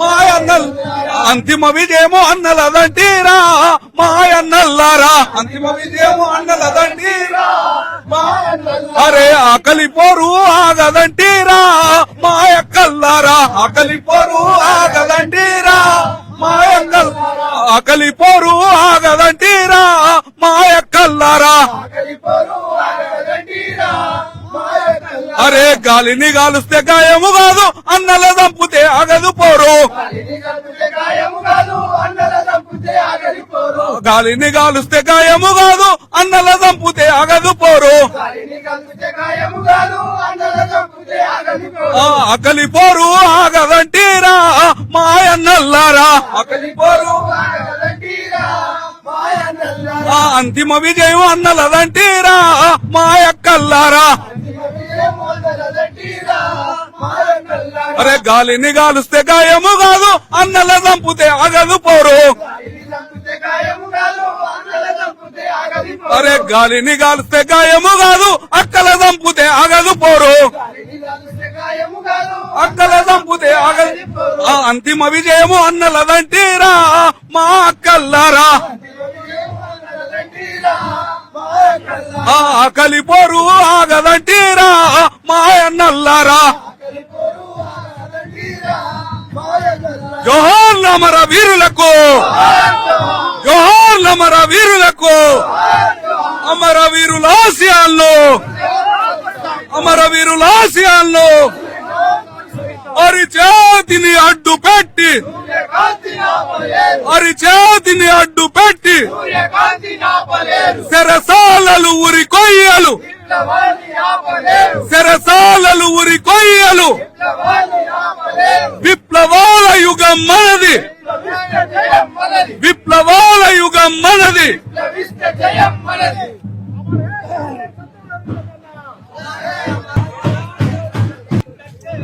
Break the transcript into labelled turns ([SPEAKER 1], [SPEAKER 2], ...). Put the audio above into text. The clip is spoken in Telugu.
[SPEAKER 1] మాయన్నల్ అంతిమ విజయమో విజయము అన్నలదంటీరా మాయన్నల్లారా. అంతిమ విజయమో విజయము అన్నలదంటీరా అరే ఆకలి పోరు ఆగదంటీరా మాయక్కల్లారా. ఆకలి పోరు ఆగదంటీరా మాయక్కల్ ఆకలి పోరు ఆగదంటీరా మాయక్కల్లారా. ఆకలి పోరు అరే గాలిని గాలుస్తే గాయము కాదు అన్నల దంపుతే ఆగదు పోరు. గాలిని గాలుస్తే గాయము కాదు అన్నల దంపుతే ఆగదు పోరు. ఆ ఆకలి పోరు ఆగదంటీరా మాయన్నల్లారా. ఆకలి పోరు ఆ అంతిమ విజయం అన్నలదంటీరా మాయక్కల్లారా అరే గాలిని గాలుస్తే గాయము కాదు అన్నల చంపుతే ఆగదు పోరు. అరే గాలిని గాలిస్తే గాయము కాదు అక్కల చంపుతే ఆగదు పోరు. అక్కల చంపుతే ఆగదు. ఆ అంతిమ విజయము అన్నలదంటీరా మా అక్కల్లారా ఆకలి పోరు ఆగ మా అన్నల్లారా జోహార్ అమర వీరులకు. జోహార్ అమర వీరులకు. అమర వీరుల ఆశయాల్లో అమర వీరుల ఆశయాల్లో అరిచేతిని అడ్డు పెట్టి అరిచేతిని అడ్డు పెట్టి సెరసాలలు ఉరి కొయ్యలు సెరసాలలు ఉరి కొయ్యలు విప్లవాల యుగం మనది. విప్లవాల యుగం
[SPEAKER 2] మనది.